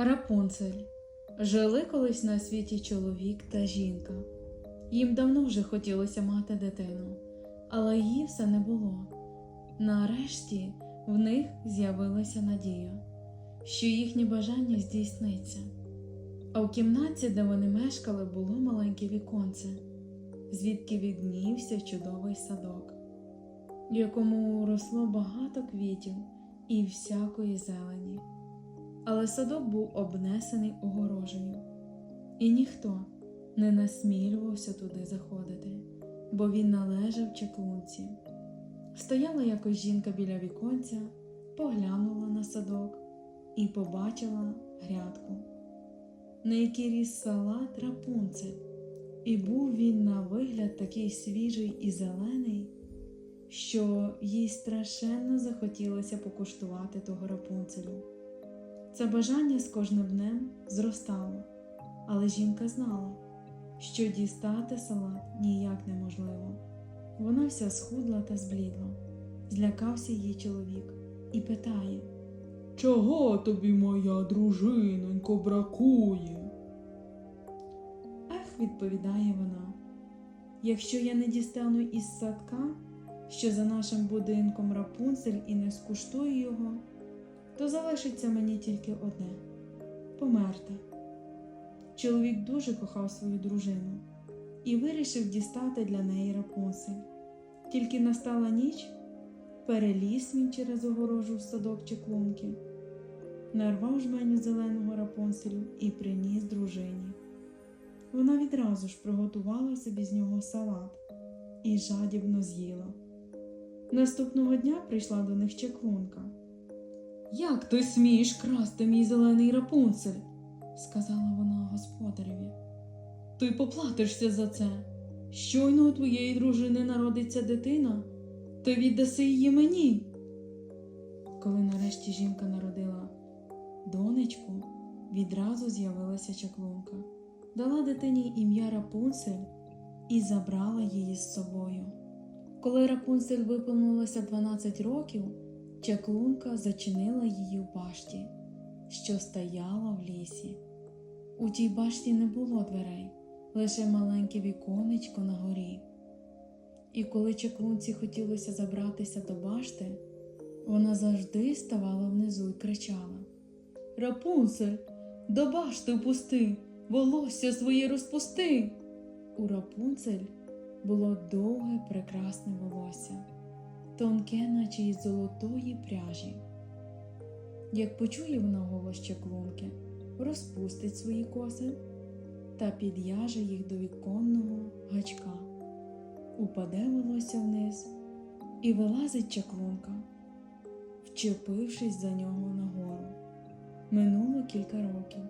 Рапунцель. Жили колись на світі чоловік та жінка. Їм давно вже хотілося мати дитину, але її все не було. Нарешті в них з'явилася надія, що їхнє бажання здійсниться. А в кімнаті, де вони мешкали, було маленьке віконце, звідки віднівся чудовий садок, в якому росло багато квітів і всякої зелені але садок був обнесений огорожею, і ніхто не насмілювався туди заходити, бо він належав чеклунці. Стояла якось жінка біля віконця, поглянула на садок і побачила грядку, на якій ріс салат рапунцель, і був він на вигляд такий свіжий і зелений, що їй страшенно захотілося покуштувати того рапунцелю. Це бажання з кожним днем зростало, але жінка знала, що дістати салат ніяк неможливо. Вона вся схудла та зблідла. Злякався її чоловік і питає Чого тобі, моя дружинонько, бракує? Ех, відповідає вона. Якщо я не дістану із садка, що за нашим будинком рапунцель і не скуштую його, то залишиться мені тільки одне померти. Чоловік дуже кохав свою дружину і вирішив дістати для неї рапунцель. Тільки настала ніч, переліз він через огорожу в садок чеклунки, нарвав жменю зеленого рапунцелю і приніс дружині. Вона відразу ж приготувала собі з нього салат і жадібно з'їла. Наступного дня прийшла до них чеклунка. Як ти смієш красти мій зелений рапунцель? сказала вона господареві. Ти поплатишся за це. Щойно у твоєї дружини народиться дитина, ти віддаси її мені. Коли нарешті жінка народила донечку, відразу з'явилася чаклунка, дала дитині ім'я Рапунцель і забрала її з собою. Коли Рапунцель виповнилося 12 років, Чаклунка зачинила її в башті, що стояла в лісі. У тій башті не було дверей, лише маленьке віконечко на горі. І коли чаклунці хотілося забратися до башти, вона завжди ставала внизу і кричала Рапунцель, до башти впусти, волосся своє розпусти. У Рапунцель було довге прекрасне волосся тонке, наче із золотої пряжі. Як почує вона голос чаклунки, розпустить свої коси та під'яже їх до віконного гачка, упаде волосся вниз і вилазить чаклунка, вчепившись за нього нагору. Минуло кілька років,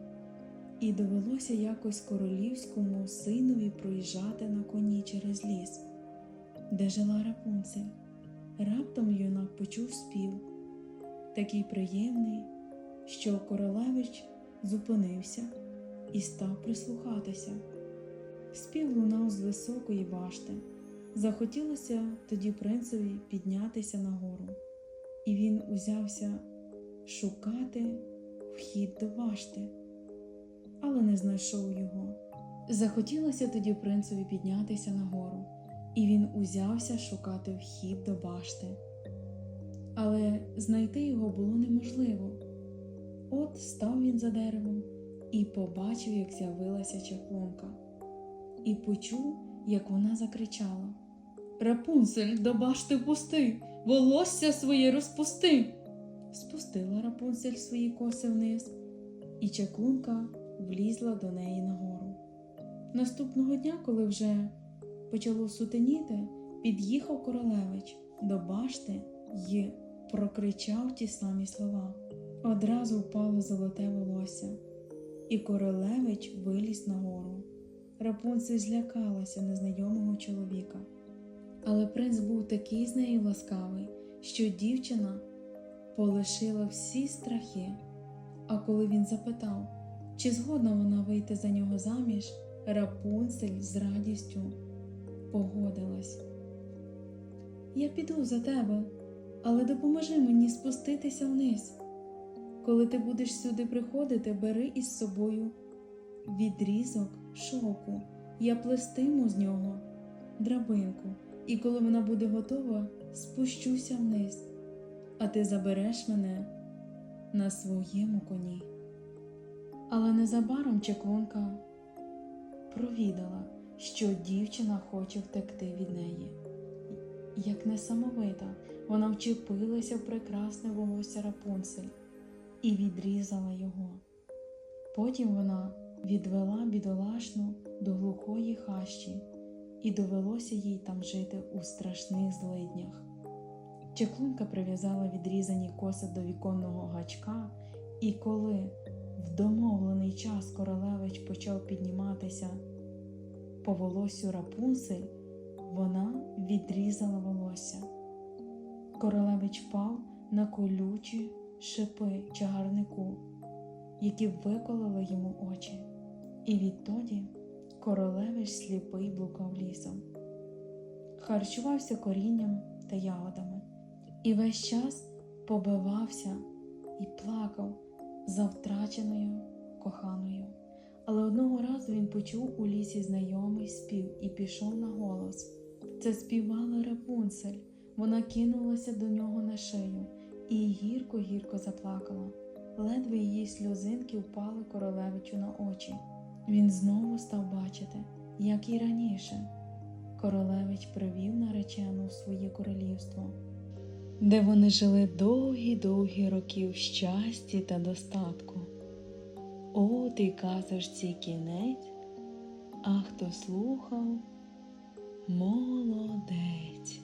і довелося якось королівському синові проїжджати на коні через ліс, де жила Рапунцель. Раптом юнак почув спів, такий приємний, що королевич зупинився і став прислухатися. Спів лунав з високої башти. Захотілося тоді принцеві піднятися нагору, і він узявся шукати вхід до башти, але не знайшов його. Захотілося тоді принцеві піднятися нагору і він узявся шукати вхід до башти. Але знайти його було неможливо. От став він за деревом і побачив, як з'явилася чаклунка, і почув, як вона закричала Рапунцель, до башти пусти, волосся своє розпусти. Спустила Рапунцель свої коси вниз, і чаклунка влізла до неї нагору. Наступного дня, коли вже почало сутеніти, під'їхав королевич до башти й прокричав ті самі слова. Одразу впало золоте волосся, і королевич виліз нагору. Рапунцель злякалася незнайомого чоловіка. Але принц був такий з нею ласкавий, що дівчина полишила всі страхи. А коли він запитав, чи згодна вона вийти за нього заміж, Рапунцель з радістю погодилась. Я піду за тебе, але допоможи мені спуститися вниз. Коли ти будеш сюди приходити, бери із собою відрізок шовку. Я плестиму з нього драбинку, і коли вона буде готова, спущуся вниз, а ти забереш мене на своєму коні. Але незабаром чеклунка провідала, що дівчина хоче втекти від неї. Як несамовита, вона вчепилася в прекрасне волосся Рапунцель і відрізала його. Потім вона відвела бідолашну до глухої хащі, і довелося їй там жити у страшних злиднях. Чеклунка прив'язала відрізані коси до віконного гачка, і коли в домовлений час королевич почав підніматися по волосю Рапунцель, вона відрізала волосся. Королевич впав на колючі шипи чагарнику, які виколили йому очі, і відтоді королевич сліпий блукав лісом, харчувався корінням та ягодами, і весь час побивався і плакав за втраченою коханою. Але одного разу він почув у лісі знайомий спів і пішов на голос. Це співала Рапунцель. Вона кинулася до нього на шию і гірко-гірко заплакала. Ледве її сльозинки впали королевичу на очі. Він знову став бачити, як і раніше. Королевич привів наречену в своє королівство, де вони жили довгі-довгі роки в щасті та достатку. От і казочці кінець, а хто слухав, молодець.